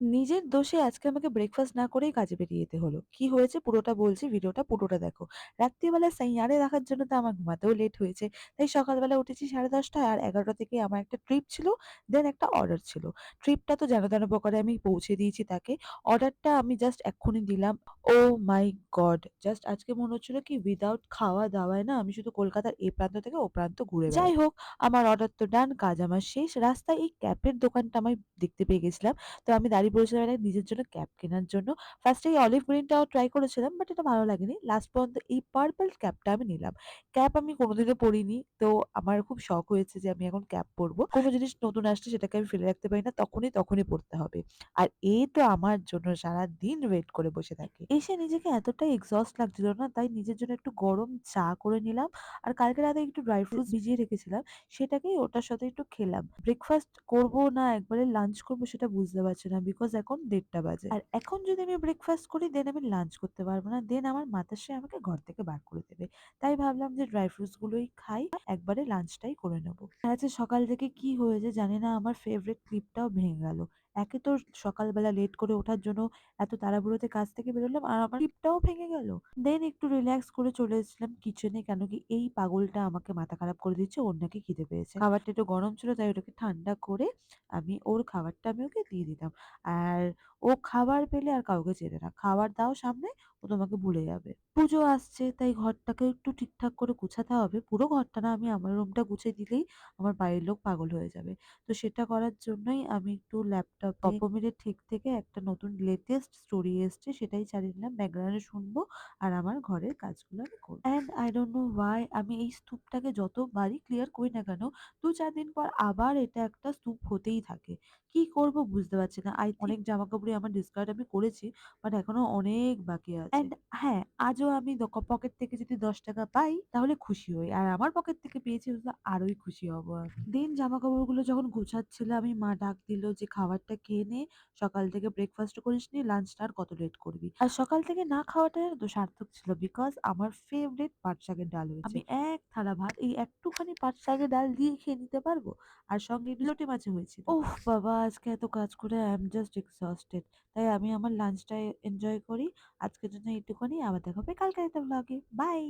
নিজের দোষে আজকে আমাকে ব্রেকফাস্ট না করেই কাজে বেরিয়ে যেতে হলো। কি হয়েছে পুরোটা বলছি, ভিডিওটা পুরোটা দেখো। রাত্রিবেলা সাইয়ারে দেখার জন্য তো আমার ঘুমাতেও লেট হয়েছে। তাই সকালবেলা উঠেছি সাড়ে দশটায় আর 11টা থেকে আমার একটা ট্রিপ ছিল, দেন একটা অর্ডার ছিল। ট্রিপটা তো যেন তেন প্রকারে আমি পৌঁছে দিয়েছি তাকে। অর্ডারটা আমি জাস্ট এক্ষুনি দিলাম। ও মাই গড! জাস্ট আজকে মনে হচ্ছিল কি উইদাউট খাওয়া-দাওয়ায় না আমি শুধু কলকাতার এ প্রান্ত থেকে ও প্রান্ত ঘুরে যাই হোক আমার অর্ডার তো ডান, কাজ আমার শেষ। রাস্তায় এই ক্যাপের দোকানটা আমি দেখতে পেয়ে গেছিলাম। তো আমি দাঁড়িয়ে পড়েছিলাম একটা নিজের জন্য ক্যাপ কেনার জন্য। ফার্স্ট এই অলিভ গ্রিনটাও ট্রাই করেছিলাম বাট এটা ভালো লাগেনি। লাস্ট পর্যন্ত এই পার্পল ক্যাপটা আমি নিলাম। ক্যাপ আমি কোনোদিনও পড়িনি। তো আমার খুব শখ হয়েছে যে আমি এখন ক্যাপ পরবো কোন জিনিস নতুন আসলে সেটাকে আমি ফেলে রাখতে পারি না। তখনই, তখনই পড়তে হবে। আর এই তো আমার জন্য সারাদিন ওয়েট করে বসে থাকে। এসে নিজেকে এতটাই এক্সস্ট লাগছিল না তাই নিজের জন্য একটু গরম চা করে নিলাম। আর কালকে রাতে একটু ড্রাই ফ্রুটস ভিজিয়ে রেখেছিলাম। সেটাকেই ওটার সাথে একটু খেলাম। ব্রেকফাস্ট করব না একবারে লাঞ্চ করব সেটা বুঝতে পারছি না। বিকজ এখন দেড়টা বাজে। আর এখন যদি আমি ব্রেকফাস্ট করি দেন আমি লাঞ্চ করতে পারব না। দেন আমার মাতাশ্রী আমাকে ঘর থেকে বার করে দেবে। তাই ভাবলাম যে ড্রাই ফ্রুটস গুলোই খাই, একবারে লাঞ্চটাই করে নেব আর আজকে সকাল থেকে কি হয়েছে জানি না আমার ফেভারিট ক্লিপটাও ভেঙে গেল। একে তো সকালবেলা লেট করে ওঠার জন্য এত তাড়াহুড়োতে কাজ থেকে বেরোলাম আর আমার টিপটাও ভেঙে গেল। দেন একটু রিল্যাক্স করে চলে এসেছিলাম কিচেনে কেন কি এই পাগলটা আমাকে মাথা খারাপ করে দিচ্ছে, ওর নাকি খিদে পেয়েছে। খাবারটা একটু গরম ছিল তাই ওটাকে ঠান্ডা করে আমি ওর খাবারটা আমি ওকে দিয়ে দিতাম। আর ও খাবার পেলে আর কাউকে চেনে না। খাবার দাও সামনে ও তোমাকে ভুলে যাবে। পুজো আসছে তাই ঘরটাকে একটু ঠিকঠাক করে গুছাতে হবে। পুরো ঘরটা না আমি আমার রুমটা গুছিয়ে দিলেই আমার বাড়ির লোক পাগল হয়ে যাবে। তো সেটা করার জন্যই আমি একটু ল্যাপটপে পপোমিরের ঠিক থেকে একটা নতুন লেটেস্ট স্টোরি এসছে সেটাই চালিয়ে নিলাম। ব্যাকগ্রাউন্ডে শুনব আর আমার ঘরের কাজগুলো আমি করব। And I don't know why আমি এই স্তূপটাকে যতবারই ক্লিয়ার করি না কেন ২-৪ দিন পর আবার এটা একটা স্তূপ হতেই থাকে। কি করব বুঝতে পারছি না। আই অনেক জামা কাপড়ই আমার ডিসকার্ড আমি করেছি। বাট এখনও অনেক বাকি আছে। অ্যান্ড হ্যাঁ, আজও আমি দ পকেট থেকে যদি ৳১০ পাই তাহলে খুশি হই। আর আমার পকেট থেকে পেয়েছি তো আরোই খুশি হব আমি। দেন জামাকাপড়গুলো যখন গোছাচ্ছিলামই মা ডাক দিল যে, "খাবারটা খেয়ে নে। সকাল থেকে ব্রেকফাস্ট করিসনি। লাঞ্চটা আর কত লেট করবি?" আর সকাল থেকে না খাওয়াটা তো সার্থক ছিল। বিকজ আমার ফেভারিট পাট শাকের ডাল হয়েছে। আমি এক থালা ভাত এই একটুখানি পাট শাকের ডাল দিয়ে খেয়ে নিতে পারব। আর সঙ্গে লোটে মাছও হয়েছিল। ওহ বাবা! আজকে এত কাজ করে আই এম জাস্ট এক্সহস্টেড। তাই আমি আমার লাঞ্চটা এনজয় করি। আজকের জন্য এইটুকুনি। আবার দেখা হবে কালকের একটা ভ্লগে। বাই।